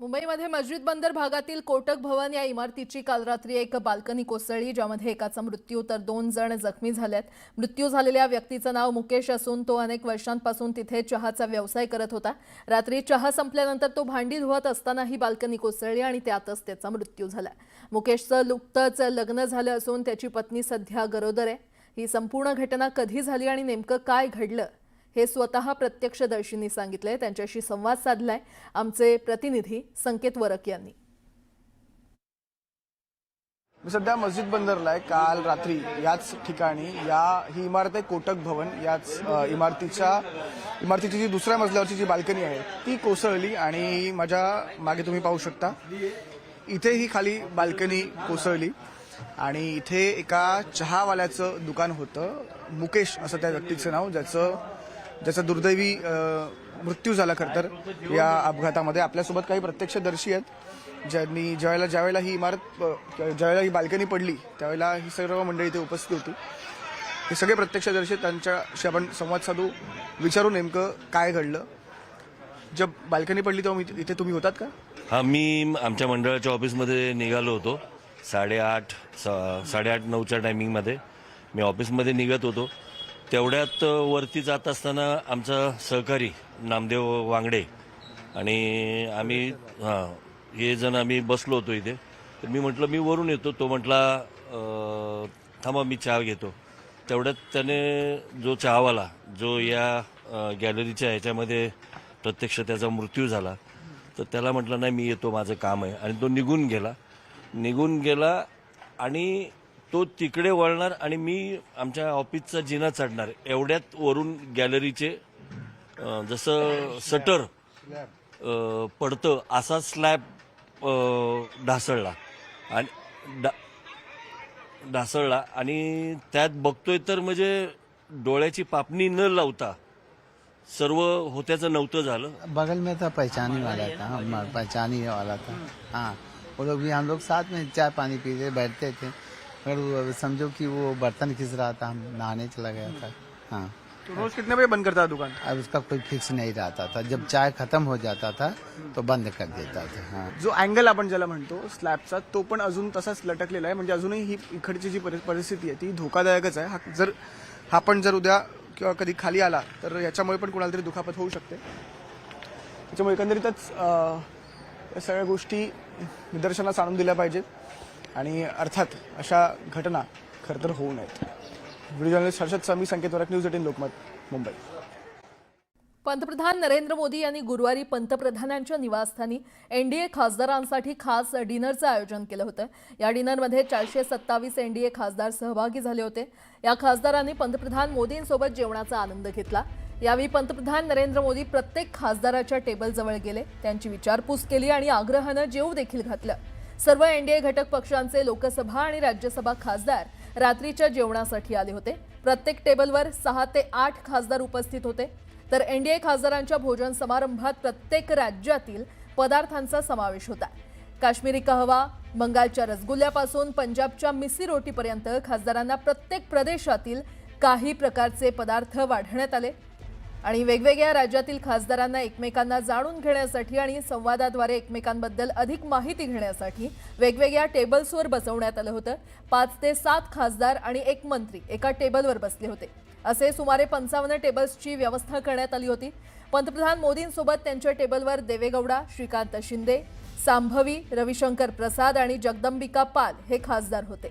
मुंबईमध्ये मस्जिद बंदर भागातील कोटक भवन या इमारतीची काल रात्री एक बाल्कनी कोसळली ज्यामध्ये एकाचा मृत्यू तर दोन जण जखमी झाल्यात मृत्यू झालेल्या व्यक्तीचं नाव मुकेश असून तो अनेक वर्षांपासून तिथे चहाचा व्यवसाय करत होता. रात्री चहा संपल्यानंतर तो भांडी धुवत असताना ही बाल्कनी कोसळली आणि त्यातच त्याचा मृत्यू झाला. मुकेशचं नुकतंच लग्न झालं असून त्याची पत्नी सध्या गरोदर आहे. ही संपूर्ण घटना कधी झाली आणि नेमकं काय घडलं? हे स्वतः प्रत्यक्षदर्शींनी सांगितलंय त्यांच्याशी संवाद साधलाय. आमचे प्रतिनिधी संकेत वरक यांनी. मी सध्या मस्जिद बंदरला आहे काल रात्री याच ठिकाणी या ही इमारत आहे कोटक भवन. याच इमारतीच्या इमारतीची जी दुसऱ्या मजल्यावरची जी बाल्कनी आहे ती कोसळली आणि माझ्या मागे तुम्ही पाहू शकता. इथे ही खाली बाल्कनी कोसळली आणि इथे एका चहावाल्याचं दुकान होतं. मुकेश असं त्या व्यक्तीचं नाव ज्याचं ज्याचा दुर्दैवी मृत्यू झाला खरं तर या अपघातामध्ये. आपल्यासोबत काही प्रत्यक्षदर्शी आहेत ज्यांनी ज्यावेळेला ज्यावेळेला ही इमारत ज्यावेळेला ही बाल्कनी पडली त्यावेळेला ही सर्व मंडळी इथे उपस्थित होती. हे सगळे प्रत्यक्षदर्शी त्यांच्याशी आपण संवाद साधू. विचारू नेमकं काय घडलं. जब बाल्कनी पडली तेव्हा मी- इथे तुम्ही होतात का? हा मी आमच्या मंडळाच्या ऑफिसमध्ये निघालो होतो. साडेआठ सा- साडेआठ नऊच्या टायमिंगमध्ये मी ऑफिसमध्ये निघत होतो. तेवढ्यात वरती जात असताना आमचा सहकारी नामदेव वांगडे आणि आम्ही हां हे जण आम्ही बसलो होतो इथे. तर मी म्हटलं मी वरून येतो. तो म्हटला थांबा मी चहा घेतो. तेवढ्यात त्याने जो चहावाला जो या गॅलरीच्या ह्याच्यामध्ये प्रत्यक्ष त्याचा मृत्यू झाला तर त्याला म्हटलं नाही मी येतो माझं काम आहे. आणि तो निघून गेला. निघून गेला आणि तो तिकडे वळणार आणि मी आमच्या ऑफिसचा जिना चढणार. एवढ्यात वरून गॅलरीचे जसं सटर पडतं असा स्लॅब ढासळला. आणि डा ढासळला आणि त्यात बघतोय तर म्हणजे डोळ्याची पापणी न लावता सर्व होत्याचं नव्हतं झालं. बगल में था पहचानी वाला था पहचानी वाला था। हाँ वो लोग भी हम लोग साथ में चाय पानी पिते बैठते थे। मगर वो समझो कि वो बर्तन खिंच रहा था हम नहाने चला गया था। हाँ। तो रोज कितने बजे बंद करता दुकान? अब उसका कोई फिक्स नहीं रहता था। जब चाय खत्म हो जाता था तो बंद कर देता था हाँ। जो अँगल आपण ज्याला म्हणतो स्लॅबचा तो पण अजून तसाच लटकलेला आहे. म्हणजे अजूनही ही इकडची जी परि- परिस्थिती आहे ती धोकादायकच आहे. हा जर हा पण जर उद्या किंवा कधी खाली आला तर याच्यामुळे पण कुणाला तरी दुखापत होऊ शकते. त्याच्यामुळे एकंदरीतच अं, या सगळ्या गोष्टी निदर्शनास आणून दिल्या पाहिजेत. आणि अर्थात अशा घटना खरं तर होऊ नयेत. Video journalist Harshad Swami Sanket Varak news eighteen Lokmat Mumbai. पंतप्रधान नरेंद्र मोदी यांनी गुरुवारी पंतप्रधानांच्या निवासस्थानी एनडीए खासदारांसाठी खास डिनरचं आयोजन केलं होतं. या डिनरमध्ये चारशे सत्तावीस एनडीए खासदार सहभागी झाले होते. या खासदारांनी पंतप्रधान मोदींसोबत जेवणाचा आनंद घेतला. यावेळी पंतप्रधान नरेंद्र मोदी प्रत्येक खासदाराच्या टेबलजवळ गेले. त्यांची विचारपूस केली आणि आग्रहानं जेव देखील घातलं. सर्व एनडीए घटक पक्षांचे लोकसभा आणि राज्यसभा खासदार रात्रीच्या जेवणासाठी आले होते. प्रत्येक टेबलवर सहा ते आठ खासदार उपस्थित होते. तर एनडीए खासदारांच्या भोजन समारंभात प्रत्येक राज्यातील पदार्थांचा समावेश होता. काश्मीरी कहवा बंगालच्या रसगुल्ल्यापासून पंजाबच्या मिसी रोटीपर्यंत खासदारांना प्रत्येक प्रदेशातील काही प्रकारचे पदार्थ वाढण्यात आले. आणि वेगवेगळ्या राज्यातील खासदारांना एकमेकांना जाणून घेण्यासाठी आणि संवादाद्वारे एकमेकांबद्दल अधिक माहिती घेण्यासाठी वेगवेगळ्या टेबल्सवर बसवण्यात आलं होतं. पाच ते सात खासदार आणि एक मंत्री एका टेबलवर बसले होते. असे सुमारे पंचावन्न टेबल्सची व्यवस्था करण्यात आली होती. पंतप्रधान मोदींसोबत त्यांच्या टेबलवर देवेगौडा श्रीकांत शिंदे सांभवी रविशंकर प्रसाद आणि जगदंबिका पाल हे खासदार होते.